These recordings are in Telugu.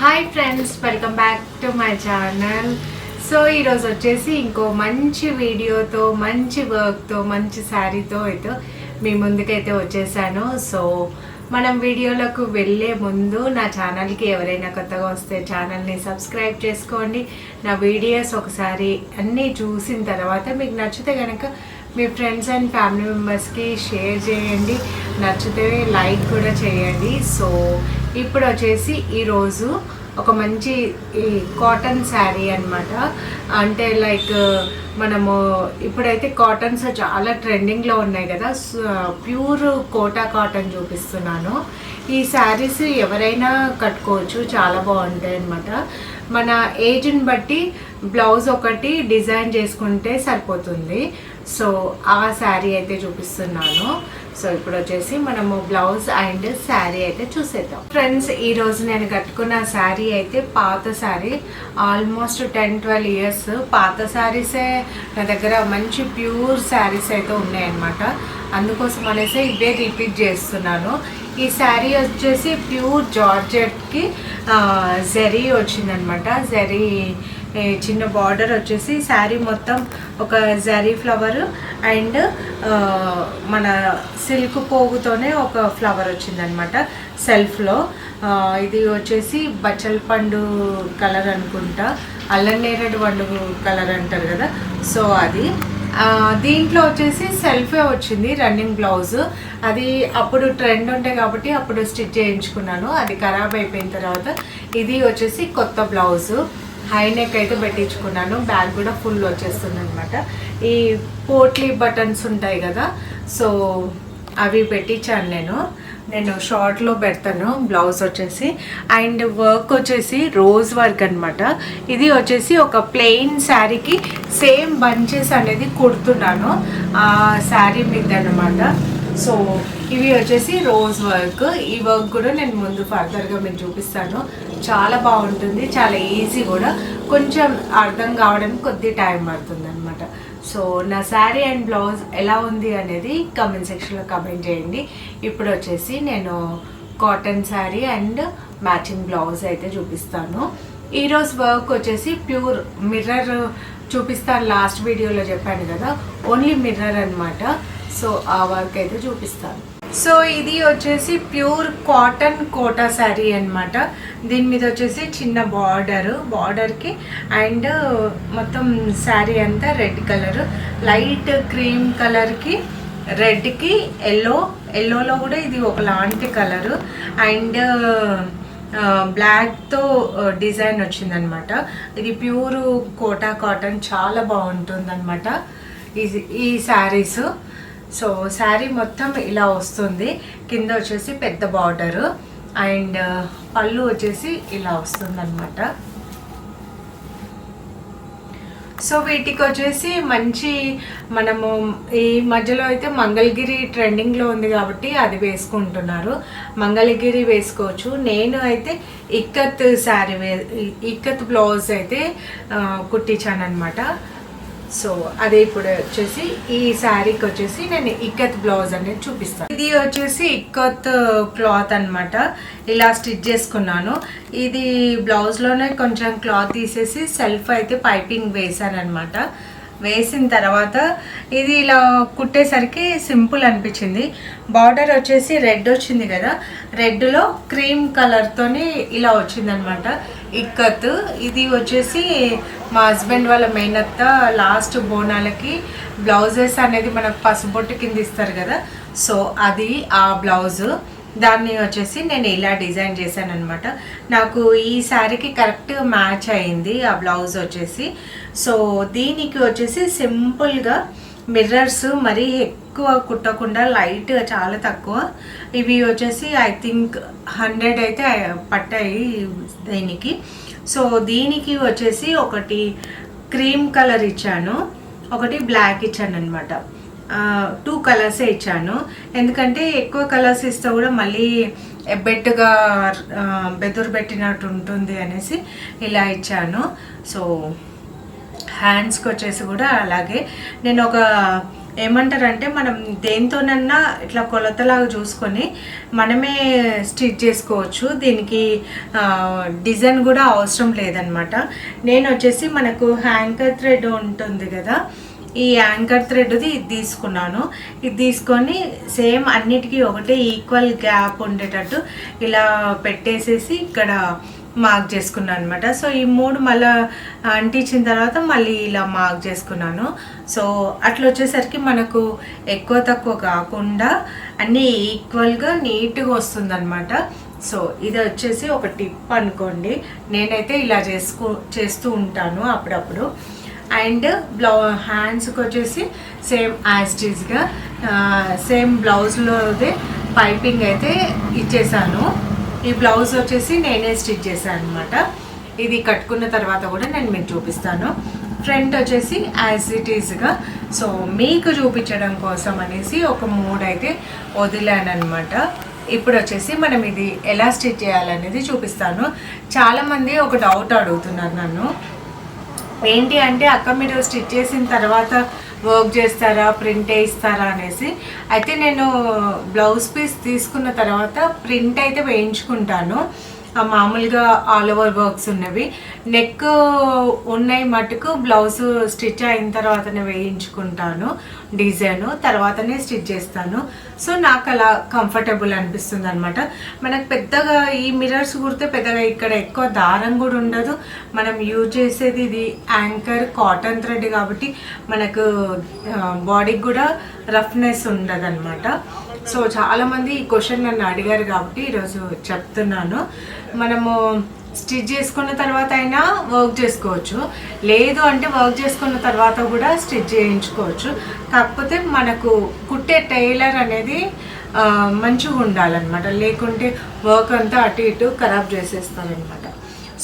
Hi friends welcome back to my channel so ఈరోజు వచ్చేసి ఇంకో మంచి వీడియోతో మంచి వర్క్తో మంచి శారీతో అయితే మీ ముందుకైతే వచ్చేసాను. సో మనం వీడియోలకు వెళ్ళే ముందు నా ఛానల్కి ఎవరైనా కొత్తగా వస్తే ఛానల్ని సబ్స్క్రైబ్ చేసుకోండి. నా వీడియోస్ ఒకసారి అన్నీ చూసిన తర్వాత మీకు నచ్చితే కనుక మీ ఫ్రెండ్స్ అండ్ ఫ్యామిలీ మెంబర్స్కి షేర్ చేయండి. నచ్చితే లైక్ కూడా చేయండి. సో ఇప్పుడు వచ్చేసి ఈరోజు ఒక మంచి ఈ కాటన్ శారీ అన్నమాట. అంటే లైక్ మనము ఇప్పుడైతే కాటన్స్ చాలా ట్రెండింగ్లో ఉన్నాయి కదా. ప్యూర్ కోటా కాటన్ చూపిస్తున్నాను. ఈ శారీస్ ఎవరైనా కట్టుకోవచ్చు. చాలా బాగుంటాయి అన్నమాట. మన ఏజ్ని బట్టి బ్లౌజ్ ఒకటి డిజైన్ చేసుకుంటే సరిపోతుంది. సో ఆ శారీ అయితే చూపిస్తున్నాను. సో ఇప్పుడు వచ్చేసి మనము బ్లౌజ్ అండ్ శారీ అయితే చూసేద్దాం. ఫ్రెండ్స్ ఈ రోజు నేను కట్టుకున్న శారీ అయితే పాత sari. Almost ten twelve years పాత శారీసే నా దగ్గర మంచి ప్యూర్ శారీస్ అయితే ఉన్నాయన్నమాట. అందుకోసం అనేసి ఇవే రిపీట్ చేస్తున్నాను. ఈ శారీ వచ్చేసి ప్యూర్ జార్జెట్కి జరీ వచ్చిందనమాట జెరీ చిన్న బార్డర్ వచ్చేసి శారీ మొత్తం ఒక జరీ ఫ్లవర్ అండ్ మన సిల్క్ పోగుతోనే ఒక ఫ్లవర్ వచ్చిందనమాట సెల్ఫ్లో. ఇది వచ్చేసి బచ్చల్ పండు కలర్ అనుకుంటా. అల్లనేరేడు పండు కలర్ అంటారు కదా. సో అది. దీంట్లో వచ్చేసి సెల్ఫే వచ్చింది రన్నింగ్ బ్లౌజ్. అది అప్పుడు ట్రెండ్ ఉంటాయి కాబట్టి అప్పుడు స్టిచ్ చేయించుకున్నాను. అది ఖరాబ్ అయిపోయిన తర్వాత ఇది వచ్చేసి కొత్త బ్లౌజు. హై నెక్ అయితే పెట్టించుకున్నాను. బ్యాగ్ కూడా ఫుల్ వచ్చేస్తుంది అనమాట ఈ పోట్లీ బటన్స్ ఉంటాయి కదా సో అవి పెట్టించాను నేను. నేను షార్ట్లో పెడతాను బ్లౌజ్ వచ్చేసి. అండ్ వర్క్ వచ్చేసి రోజ్ వర్క్ అనమాట ఇది వచ్చేసి ఒక ప్లెయిన్ శారీకి సేమ్ బంచెస్ అనేది కుడుతున్నాను. ఆ శారీ మీద అనమాట సో ఇవి వచ్చేసి రోజ్ వర్క్. ఈ వర్క్ కూడా నేను ముందు ఫర్దర్గా మీకు చూపిస్తాను. చాలా బాగుంటుంది. చాలా ఈజీ కూడా. కొంచెం అర్థం కావడానికి కొద్ది టైం పడుతుంది అనమాట సో నా శారీ అండ్ బ్లౌజ్ ఎలా ఉంది అనేది కమెంట్ సెక్షన్లో కమెంట్ చేయండి. ఇప్పుడు వచ్చేసి నేను cotton sari and matching blouse అయితే చూపిస్తాను. ఈరోజు వర్క్ వచ్చేసి ప్యూర్ మిర్రర్ చూపిస్తాను. లాస్ట్ వీడియోలో చెప్పాను కదా. ఓన్లీ మిర్రర్ అన్నమాట. సో ఆ వర్క్ అయితే చూపిస్తాను. సో ఇది వచ్చేసి ప్యూర్ కాటన్ కోటా శారీ అన్నమాట. దీని మీద వచ్చేసి చిన్న బార్డర్ బార్డర్కి అండ్ మొత్తం శారీ అంతా రెడ్ కలర్. లైట్ క్రీమ్ కలర్కి రెడ్కి ఎల్లో ఎల్లోలో కూడా ఇది ఒకలాంటి కలరు. అండ్ బ్లాక్తో డిజైన్ వచ్చిందనమాట ఇది ప్యూర్ కోటా కాటన్ చాలా బాగుంటుందన్నమాట. ఈ ఈ శారీస్. సో శారీ మొత్తం ఇలా వస్తుంది. కింద వచ్చేసి పెద్ద బార్డరు. అండ్ uh, పళ్ళు వచ్చేసి ఇలా వస్తుంది అనమాట సో వీటికి వచ్చేసి మంచి మనము ఈ మధ్యలో అయితే మంగళగిరి ట్రెండింగ్లో ఉంది కాబట్టి అది వేసుకుంటున్నారు. మంగళగిరి వేసుకోవచ్చు. నేను అయితే ఇక్కత్ శారీ వే ఇక్కత్ బ్లౌజ్ అయితే uh, కుట్టించాను అనమాట సో అదే ఇప్పుడు వచ్చేసి ఈ శారీకి వచ్చేసి నేను ఇక్కత్ బ్లౌజ్ అనేది చూపిస్తాను. ఇది వచ్చేసి ఇక్కత్ క్లాత్ అన్నమాట. ఇలా స్టిచ్ చేసుకున్నాను. ఇది బ్లౌజ్లోనే కొంచెం క్లాత్ తీసేసి సెల్ఫ్ అయితే పైపింగ్ వేసాను అనమాట వేసిన తర్వాత ఇది ఇలా కుట్టేసరికి సింపుల్ అనిపించింది. బార్డర్ వచ్చేసి రెడ్ వచ్చింది కదా రెడ్లో క్రీమ్ కలర్తోని ఇలా వచ్చిందనమాట. ఇక్కత్ ఇది వచ్చేసి మా హస్బెండ్ వాళ్ళ మేనత్త లాస్ట్ బోనాలకి బ్లౌజెస్ అనేది మనకు పసుబొట్టు కింద ఇస్తారు కదా. సో అది ఆ బ్లౌజు. దాన్ని వచ్చేసి నేను ఇలా డిజైన్ చేశాను అనమాట నాకు ఈ శారీకి కరెక్ట్ మ్యాచ్ అయింది ఆ బ్లౌజ్ వచ్చేసి. సో దీనికి వచ్చేసి సింపుల్గా మిర్రర్స్ మరీ ఎక్కువ కుట్టకుండా లైట్ చాలా తక్కువ. ఇవి వచ్చేసి ఐ థింక్ హండ్రెడ్ అయితే పట్టాయి దీనికి. సో దీనికి వచ్చేసి ఒకటి క్రీమ్ కలర్ ఇచ్చాను ఒకటి బ్లాక్ ఇచ్చాను అనమాట టూ కలర్సే ఇచ్చాను. ఎందుకంటే ఎక్కువ కలర్స్ ఇస్తే కూడా మళ్ళీ ఎబ్బెట్టుగా బెదురు పెట్టినట్టు ఉంటుంది అనేసి ఇలా ఇచ్చాను. సో హ్యాండ్స్కి వచ్చేసి కూడా అలాగే. నేను ఒక ఏమంటారంటే మనం దేంతోనన్నా ఇట్లా కొలతలాగా చూసుకొని మనమే స్టిచ్ చేసుకోవచ్చు. దీనికి డిజైన్ కూడా అవసరం లేదనమాట. నేను వచ్చేసి మనకు హ్యాంకర్ థ్రెడ్ ఉంటుంది కదా ఈ యాంకర్ థ్రెడ్ది ఇది తీసుకున్నాను. ఇది తీసుకొని సేమ్ అన్నిటికీ ఒకటే ఈక్వల్ గ్యాప్ ఉండేటట్టు ఇలా పెట్టేసేసి ఇక్కడ మార్క్ చేసుకున్నాను అనమాట సో ఈ మూడు మళ్ళీ అంటించిన తర్వాత మళ్ళీ ఇలా మార్క్ చేసుకున్నాను. సో అట్లా వచ్చేసరికి మనకు ఎక్కువ తక్కువ కాకుండా అన్నీ ఈక్వల్గా నీట్గా వస్తుందన్నమాట. సో ఇది వచ్చేసి ఒక టిప్ అనుకోండి. నేనైతే ఇలా చేసుకో చేస్తూ ఉంటాను అప్పుడప్పుడు. అండ్ బ్లౌ హ్యాండ్స్కి వచ్చేసి సేమ్ యాస్టీస్గా సేమ్ బ్లౌజ్లోదే పైపింగ్ అయితే ఇచ్చేసాను. ఈ బ్లౌజ్ వచ్చేసి నేనే స్టిచ్ చేశాను అనమాట ఇది కట్టుకున్న తర్వాత కూడా నేను మీకు చూపిస్తాను. ఫ్రంట్ వచ్చేసి యాజ్ ఇట్ ఈస్గా సో మీకు చూపించడం కోసం అనేసి ఒక మూడ్ అయితే వదిలాను అనమాట ఇప్పుడు వచ్చేసి మనం ఇది ఎలా స్టిచ్ చేయాలనేది చూపిస్తాను. చాలామంది ఒక డౌట్ అడుగుతున్నారు నన్ను. ఏంటి అంటే అక్క మీరు స్టిచ్ చేసిన తర్వాత వర్క్ చేస్తారా ప్రింట్ ఇస్తారా అనేసి. అయితే నేను బ్లౌజ్ పీస్ తీసుకున్న తర్వాత ప్రింట్ అయితే వేయించుకుంటాను. మామూలుగా ఆల్ ఓవర్ వర్క్స్ ఉన్నవి. నెక్ ఉన్నాయి మటుకు బ్లౌజ్ స్టిచ్ అయిన తర్వాతనే వేయించుకుంటాను డిజైన్ తర్వాతనే స్టిచ్ చేస్తాను. సో నాకు అలా కంఫర్టబుల్ అనిపిస్తుంది అనమాట మనకు పెద్దగా ఈ మిర్రర్స్ కుడితే పెద్దగా ఇక్కడ ఎక్కువ దారం కూడా ఉండదు. మనం యూజ్ చేసేది ఇది యాంకర్ కాటన్ థ్రెడ్ కాబట్టి మనకు బాడీకి కూడా రఫ్నెస్ ఉండదు అనమాట సో చాలామంది ఈ క్వశ్చన్ నన్ను అడిగారు కాబట్టి ఈరోజు చెప్తున్నాను. మనము స్టిచ్ చేసుకున్న తర్వాత అయినా వర్క్ చేసుకోవచ్చు. లేదు అంటే వర్క్ చేసుకున్న తర్వాత కూడా స్టిచ్ చేయించుకోవచ్చు. కాకపోతే మనకు కుట్టే టైలర్ అనేది మంచిగా ఉండాలన్నమాట. లేకుంటే వర్క్ అంతా అటు ఇటు ఖరాబ్ చేసేస్తారనమాట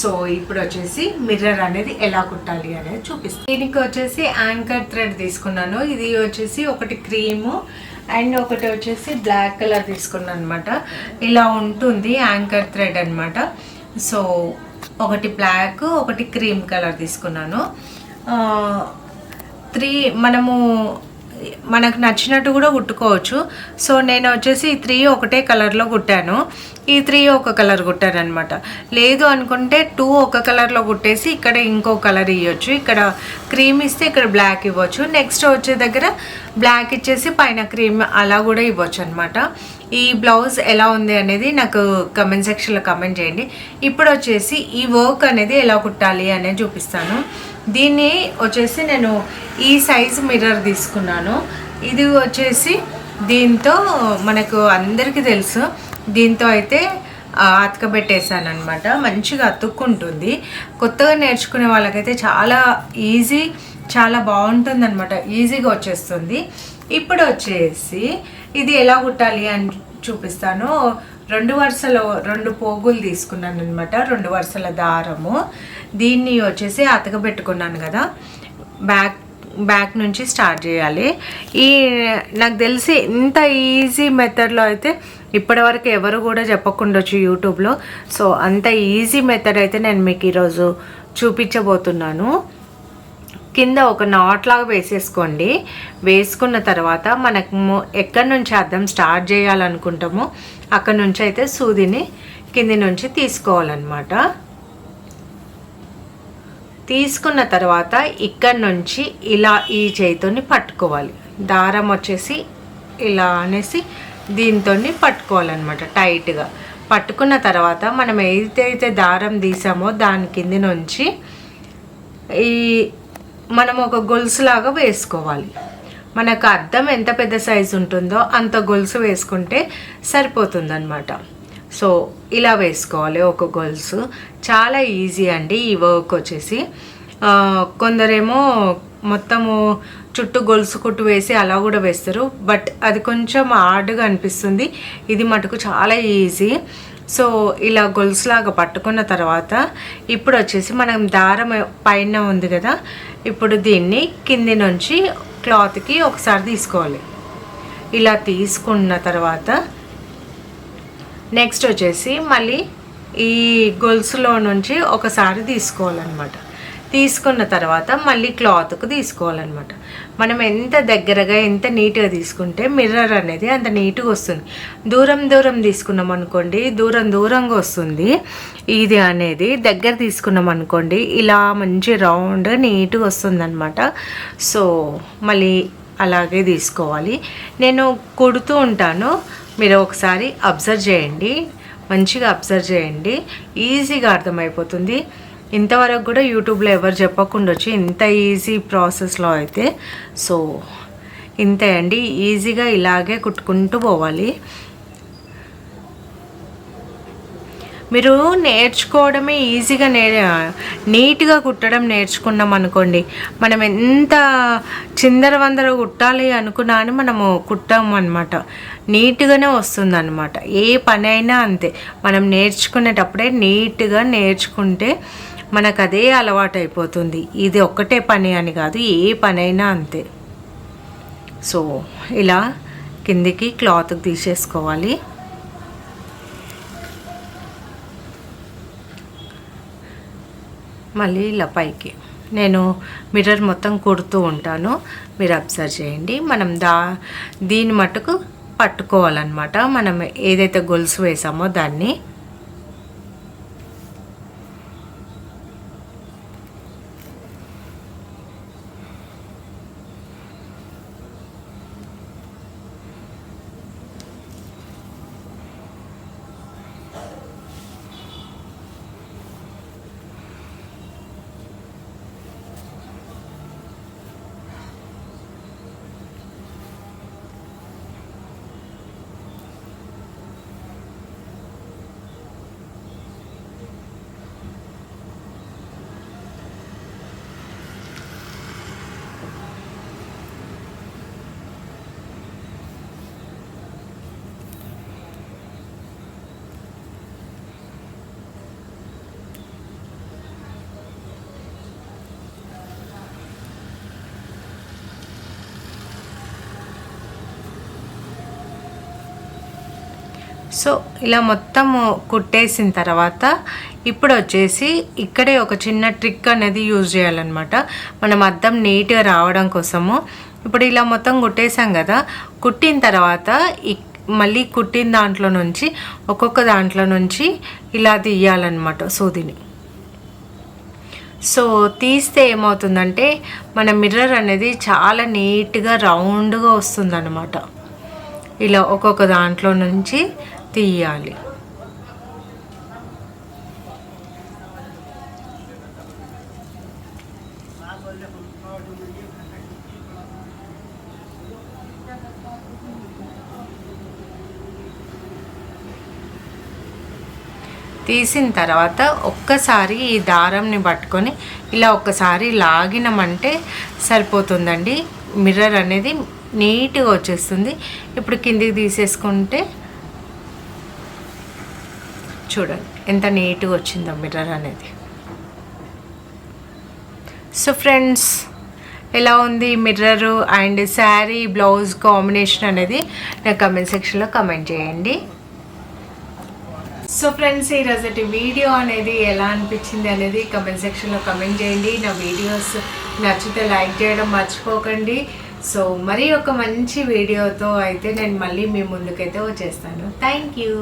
సో ఇప్పుడు వచ్చేసి మిర్రర్ అనేది ఎలా కుట్టాలి అనేది చూపిస్తాను. దీనికి వచ్చేసి యాంకర్ థ్రెడ్ తీసుకున్నాను. ఇది వచ్చేసి ఒకటి క్రీము అండ్ ఒకటి వచ్చేసి బ్లాక్ కలర్ తీసుకున్నాను అనమాట ఇలా ఉంటుంది యాంకర్ థ్రెడ్ అనమాట సో ఒకటి బ్లాక్ ఒకటి క్రీమ్ కలర్ తీసుకున్నాను. త్రీ మనము మనకు నచ్చినట్టు కూడా కుట్టుకోవచ్చు. సో నేను వచ్చేసి ఈ త్రీ ఒకటే కలర్లో కుట్టాను. ఈ త్రీ ఒక కలర్ కుట్టాను అనమాట లేదు అనుకుంటే టూ ఒక కలర్లో కుట్టేసి ఇక్కడ ఇంకో కలర్ ఇవ్వచ్చు ఇక్కడ క్రీమ్ ఇస్తే ఇక్కడ బ్లాక్ ఇవ్వచ్చు. నెక్స్ట్ వచ్చే దగ్గర బ్లాక్ ఇచ్చేసి పైన క్రీమ్ అలా కూడా ఇవ్వచ్చు అనమాట ఈ బ్లౌజ్ ఎలా ఉంది అనేది నాకు కమెంట్ సెక్షన్లో కమెంట్ చేయండి. ఇప్పుడు వచ్చేసి ఈ వర్క్ అనేది ఎలా కుట్టాలి అనేది చూపిస్తాను. దీన్ని వచ్చేసి నేను ఈ సైజ్ మిర్రర్ తీసుకున్నాను. ఇది వచ్చేసి దీంతో మనకు అందరికీ తెలుసు. దీంతో అయితే ఆ, అతకబెట్టేసాను అనమాట మంచిగా అతుక్కుంటుంది. కొత్తగా నేర్చుకునే వాళ్ళకైతే చాలా ఈజీ చాలా బాగుంటుంది అనమాట ఈజీగా వచ్చేస్తుంది. ఇప్పుడు వచ్చేసి ఇది ఎలా కుట్టాలి అని చూపిస్తాను. రెండు వరుసలో రెండు పోగులు తీసుకున్నాను అనమాట రెండు వరుసల దారము. దీన్ని వచ్చేసి అతకబెట్టుకున్నాను కదా బ్యాక్ బ్యాక్ నుంచి స్టార్ట్ చేయాలి. ఈ నాకు తెలిసి ఇంత ఈజీ మెథడ్లో అయితే ఇప్పటివరకు ఎవరు కూడా చెప్పకుండొచ్చు యూట్యూబ్లో. సో అంత ఈజీ మెథడ్ అయితే నేను మీకు ఈరోజు చూపించబోతున్నాను. కింద ఒక నాట్ లాగా వేసేసుకోండి. వేసుకున్న తర్వాత మనకు ఎక్కడి నుంచి అర్థం స్టార్ట్ చేయాలనుకుంటామో అక్కడ నుంచి అయితే సూదిని కింది నుంచి తీసుకోవాలన్నమాట. తీసుకున్న తర్వాత ఇక్కడ నుంచి ఇలా ఈ చేతిని పట్టుకోవాలి. దారం వచ్చేసి ఇలా అనేసి దీంతో పట్టుకోవాలన్నమాట టైట్గా. పట్టుకున్న తర్వాత మనం ఏదైతే దారం తీసామో దాని కింది నుంచి ఈ మనం ఒక గొలుసులాగా వేసుకోవాలి. మనకు అర్థం ఎంత పెద్ద సైజు ఉంటుందో అంత గొలుసు వేసుకుంటే సరిపోతుందన్నమాట. సో ఇలా వేసుకోవాలి ఒక గొలుసు. చాలా ఈజీ అండి ఈ వర్క్ వచ్చేసి. కొందరేమో మొత్తము చుట్టూ గొలుసు కొట్టు వేసి అలా కూడా వేస్తారు. బట్ అది కొంచెం హార్డ్గా అనిపిస్తుంది. ఇది మటుకు చాలా ఈజీ. సో ఇలా గొలుసులాగా పట్టుకున్న తర్వాత ఇప్పుడు వచ్చేసి మనం దారం పైన ఉంది కదా. ఇప్పుడు దీన్ని కింది నుంచి క్లాత్కి ఒకసారి తీసుకోవాలి. ఇలా తీసుకున్న తర్వాత నెక్స్ట్ వచ్చేసి మళ్ళీ ఈ గొలుసులో నుంచి ఒకసారి తీసుకోవాలన్నమాట. తీసుకున్న తర్వాత మళ్ళీ క్లాత్కు తీసుకోవాలన్నమాట. మనం ఎంత దగ్గరగా ఎంత నీట్గా తీసుకుంటే మిర్రర్ అనేది అంత నీట్గా వస్తుంది. దూరం దూరం తీసుకున్నాం అనుకోండి దూరం దూరంగా వస్తుంది. ఇది అనేది దగ్గర తీసుకున్నాం అనుకోండి ఇలా మంచి రౌండ్ నీట్గా వస్తుంది అనమాట సో మళ్ళీ అలాగే తీసుకోవాలి. నేను కుడుతూ ఉంటాను. మీరు ఒకసారి అబ్జర్వ్ చేయండి. మంచిగా అబ్జర్వ్ చేయండి. ఈజీగా అర్థమైపోతుంది. ఇంతవరకు కూడా యూట్యూబ్లో ఎవరు చెప్పకుండా వచ్చి ఇంత ఈజీ ప్రాసెస్లో అయితే సో ఇంతే అండి. ఈజీగా ఇలాగే కుట్టుకుంటూ పోవాలి. మీరు నేర్చుకోవడమే ఈజీగా నే నీట్గా కుట్టడం నేర్చుకున్నాం అనుకోండి మనం ఎంత చిందర వందర కుట్టాలి అనుకున్నా అని మనము కుట్టాము అనమాట నీట్గానే వస్తుంది అనమాట ఏ పని అయినా అంతే. మనం నేర్చుకునేటప్పుడే నీట్గా నేర్చుకుంటే మనకు అదే అలవాటైపోతుంది. ఇది ఒక్కటే పని అని కాదు ఏ పనైనా అంతే. సో ఇలా కిందికి క్లాత్కి తీసేసుకోవాలి. మళ్ళీ ఇలా పైకి. నేను మిర్రర్ మొత్తం కుడుతూ ఉంటాను. మీరు అబ్జర్వ్ చేయండి. మనం దా దీని మట్టుకు పట్టుకోవాలన్నమాట. మనం ఏదైతే గొలుసు వేసామో దాన్ని. సో ఇలా మొత్తము కుట్టేసిన తర్వాత ఇప్పుడు వచ్చేసి ఇక్కడే ఒక చిన్న ట్రిక్ అనేది యూజ్ చేయాలన్నమాట. మనం అద్దం నీట్గా రావడం కోసము. ఇప్పుడు ఇలా మొత్తం కుట్టేసాం కదా కుట్టిన తర్వాత ఇక్- మళ్ళీ కుట్టిన దాంట్లో నుంచి ఒక్కొక్క దాంట్లో నుంచి ఇలా తీయాలన్నమాట సూదిని. సో తీస్తే ఏమవుతుందంటే మన మిర్రర్ అనేది చాలా నీట్గా రౌండ్గా వస్తుందన్నమాట. ఇలా ఒక్కొక్క దాంట్లో నుంచి తీయాలి. తీసిన తర్వాత ఒక్కసారి ఈ దారంని పట్టుకొని ఇలా ఒక్కసారి లాగినామంటే సరిపోతుందండి. మిర్రర్ అనేది నీట్గా వచ్చేస్తుంది. ఇప్పుడు కిందికి తీసేసుకుంటే చూడండి ఎంత నీట్గా వచ్చిందో మిర్రర్ అనేది. సో ఫ్రెండ్స్ ఎలా ఉంది mirror and sari blouse combination అనేది నా కమెంట్ సెక్షన్లో కమెంట్ చేయండి. సో ఫ్రెండ్స్ ఈరోజు వీడియో అనేది ఎలా అనిపించింది అనేది కమెంట్ సెక్షన్లో కమెంట్ చేయండి. నా వీడియోస్ నచ్చితే లైక్ చేయడం మర్చిపోకండి. సో మరి ఒక మంచి వీడియోతో అయితే నేను మళ్ళీ మీ ముందుకైతే వచ్చేస్తాను. Thank you